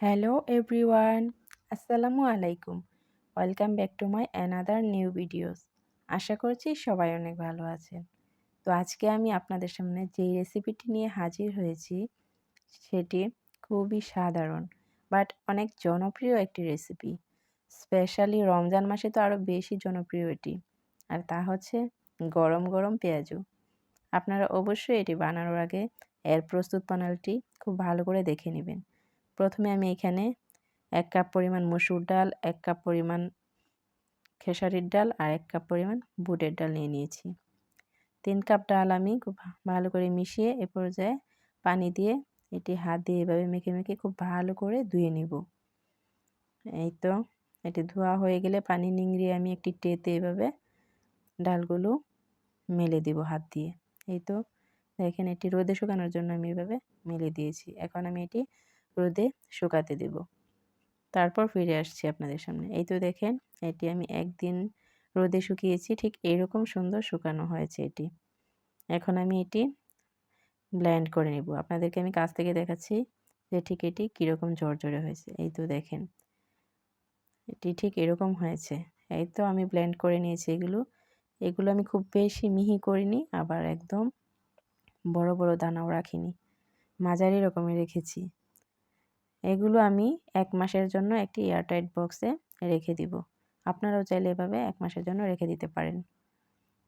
Hello everyone আসসালামু আলাইকুম welcome back to my another new videos আশা করছি সবাই অনেক ভালো আছেন। তো আজকে আমি আপনাদের সামনে যেই রেসিপিটি নিয়ে হাজির হয়েছি, সেটি খুবই সাধারণ বাট অনেক জনপ্রিয় একটি রেসিপি স্পেশালি রমজান মাসে তো আরও বেশি জনপ্রিয় এটি, আর তা হচ্ছে গরম গরম পেঁয়াজু। আপনারা অবশ্যই এটি বানানোর আগে এর প্রস্তুত প্রণালীটি খুব ভালো করে দেখে নেবেন। প্রথমে আমি এখানে এক কাপ পরিমাণ মসুর ডাল, এক কাপ পরিমাণ খেসারির ডাল আর এক কাপ পরিমাণ বুটের ডাল নিয়ে নিয়েছি। তিন কাপ ডাল আমি খুব ভালো করে মিশিয়ে এ পর্যায়ে পানি দিয়ে এটি হাত দিয়ে এভাবে মেখে মেখে খুব ভালো করে ধুয়ে নিব। এই তো, এটি ধোয়া হয়ে গেলে পানি নিংড়িয়ে আমি একটি টেতে এভাবে ডালগুলো মেলে দিব হাত দিয়ে। এই তো, দেখেন এটি রোদে শুকানোর জন্য আমি এভাবে মেলে দিয়েছি। এখন আমি এটি রোদে শুকাতে দেব। তারপর ফিরে আসছি আপনাদের সামনে। এই তো দেখেন, এটি আমি একদিন রোদে শুকিয়েছি, ঠিক এরকম সুন্দর শুকানো হয়েছে এটি। এখন আমি এটি ব্ল্যান্ড করে নেব। আপনাদেরকে আমি কাছ থেকে দেখাচ্ছি যে ঠিক এটি কীরকম ঝরঝরে হয়েছে। এই তো দেখেন, এটি ঠিক এরকম হয়েছে। এই তো আমি ব্ল্যান্ড করে নিয়েছি এগুলো। এগুলো আমি খুব বেশি মিহি করিনি, আবার একদম বড় বড় দানাও রাখিনি। মাঝারি রকমের রেখেছি। এগুলো আমি এক মাসের জন্য একটি এয়ারটাইট বক্সে রেখে দিব। আপনারাও চাইলে এভাবে এক মাসের জন্য রেখে দিতে পারেন।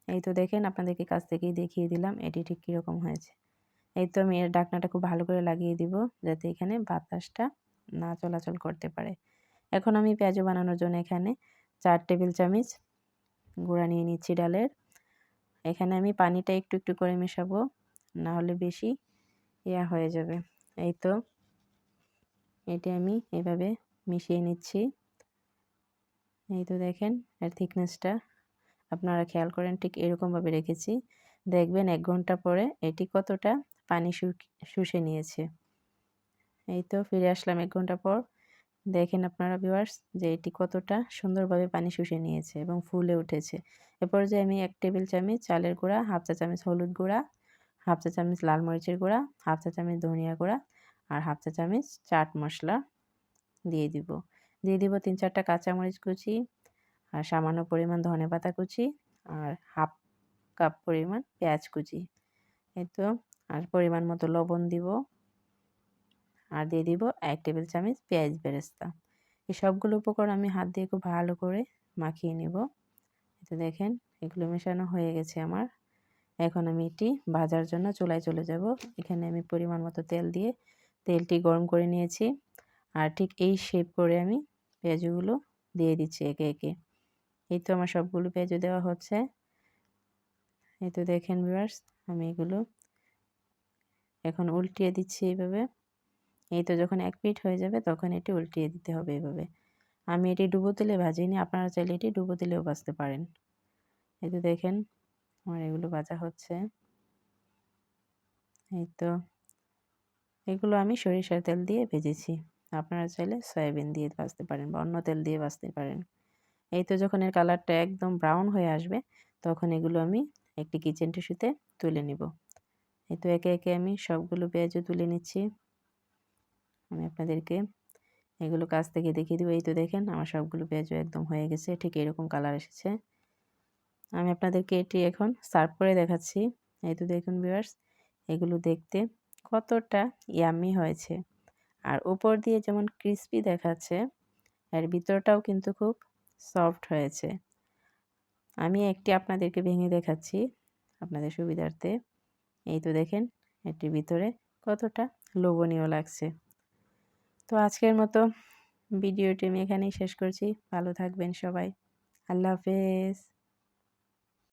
এই তো দেখেন আপনাদেরকে কাছ থেকেই দেখিয়ে দিলাম এটি ঠিক কীরকম হয়েছে। এই তো আমি এর ডাকনাটা খুব ভালো করে লাগিয়ে দিব যাতে এখানে বাতাসটা না চলাচল করতে পারে। এখন আমি পেঁয়াজু বানানোর জন্য এখানে চার টেবিল চামচ গুঁড়া নিয়ে নিচ্ছি ডালের। এখানে আমি পানিটা একটু একটু করে মেশাবো না হলে বেশি ইয়া হয়ে যাবে। এই তো এটি আমি এভাবে মিশিয়ে নিচ্ছি। এই তো দেখেন, এর থিকনেসটা আপনারা খেয়াল করেন, ঠিক এরকমভাবে রেখেছি। দেখবেন এক ঘণ্টা পরে এটি কতটা পানি শুষে নিয়েছে। এই তো ফিরে আসলাম এক ঘণ্টা পর। দেখেন আপনারা ভিউয়ার্স যে এটি কতটা সুন্দরভাবে পানি শুষে নিয়েছে এবং ফুলে উঠেছে। এরপর যে আমি এক টেবিল চামচ চালের গুঁড়া, হাফ চা চামচ হলুদ গুঁড়া, হাফ চা চামচ লাল মরিচের গুঁড়া, হাফ চা চামচ ধনিয়া গুঁড়া আর হাফ চা চামচ চাট মশলা দিয়ে দিব। দিয়ে দিব তিন চারটা কাঁচামরিচ কুচি আর সামান্য পরিমাণ ধনে পাতা কুচি আর হাফ কাপ পরিমাণ পেঁয়াজ কুচি। এই তো, আর পরিমাণ মতো লবণ দিব। আর দিয়ে দিব এক টেবিল চামচ পেঁয়াজ বেরেস্তা। এই সবগুলো উপকরণ আমি হাত দিয়ে খুব ভালো করে মাখিয়ে নেব। এতে দেখেন, এগুলো মেশানো হয়ে গেছে আমার। এখন আমি এটি ভাজার জন্য চুলায় চলে যাব। এখানে আমি পরিমাণ মতো তেল দিয়ে তেলটি গরম করে নিয়েছি। আর ঠিক এই শেপ করে আমি পেঁয়াজগুলো দিয়ে দিচ্ছি একে একে। এই তো আমার সবগুলো পেঁয়াজও দেওয়া হচ্ছে। এই তো দেখেন ভিউয়ার্স আমি এগুলো এখন উল্টিয়ে দিচ্ছি এইভাবে। এই তো যখন এক পিঠ হয়ে যাবে তখন এটি উল্টিয়ে দিতে হবে এভাবে আমি এটি ডুবো তেলে ভাজিনি, আপনারা চাইলে এটি ডুবো তেলেও ভাজতে পারেন। এই তো দেখেন আমার এগুলো ভাজা হচ্ছে। এই তো এগুলো আমি সরিষার তেল দিয়ে ভেজেছি। আপনারা চাইলে সয়াবিন দিয়ে ভাজতে পারেন বা অন্য তেল দিয়ে ভাজতে পারেন। এই তো যখন এর কালারটা একদম ব্রাউন হয়ে আসবে, তখন এগুলো আমি একটি কিচেন টিস্যুতে তুলে নিব। এই তো একে একে আমি সবগুলো পেঁয়াজও তুলে নিচ্ছি। আমি আপনাদেরকে এগুলো কাছ থেকে দেখিয়ে দেবো। এই তো দেখেন আমার সবগুলো পেঁয়াজও একদম হয়ে গেছে, ঠিক এরকম কালার এসেছে। আমি আপনাদেরকে এটি এখন সার্ভ করে দেখাচ্ছি। এই তো দেখুন ভিউয়ার্স এগুলো দেখতে কতটা ইয়ামি হয়েছে। আর উপর দিয়ে যেমন ক্রিস্পি দেখাচ্ছে, এর ভিতরটাও কিন্তু খুব সফট হয়েছে। আমি একটি আপনাদেরকে ভেঙে দেখাচ্ছি আপনাদের সুবিধার্থে। এই তো দেখেন, এটির ভিতরে কতটা লোভনীয় লাগছে। তো আজকের মতো ভিডিওটি আমি এখানেই শেষ করছি। ভালো থাকবেন সবাই। আল্লাহ হাফেজ।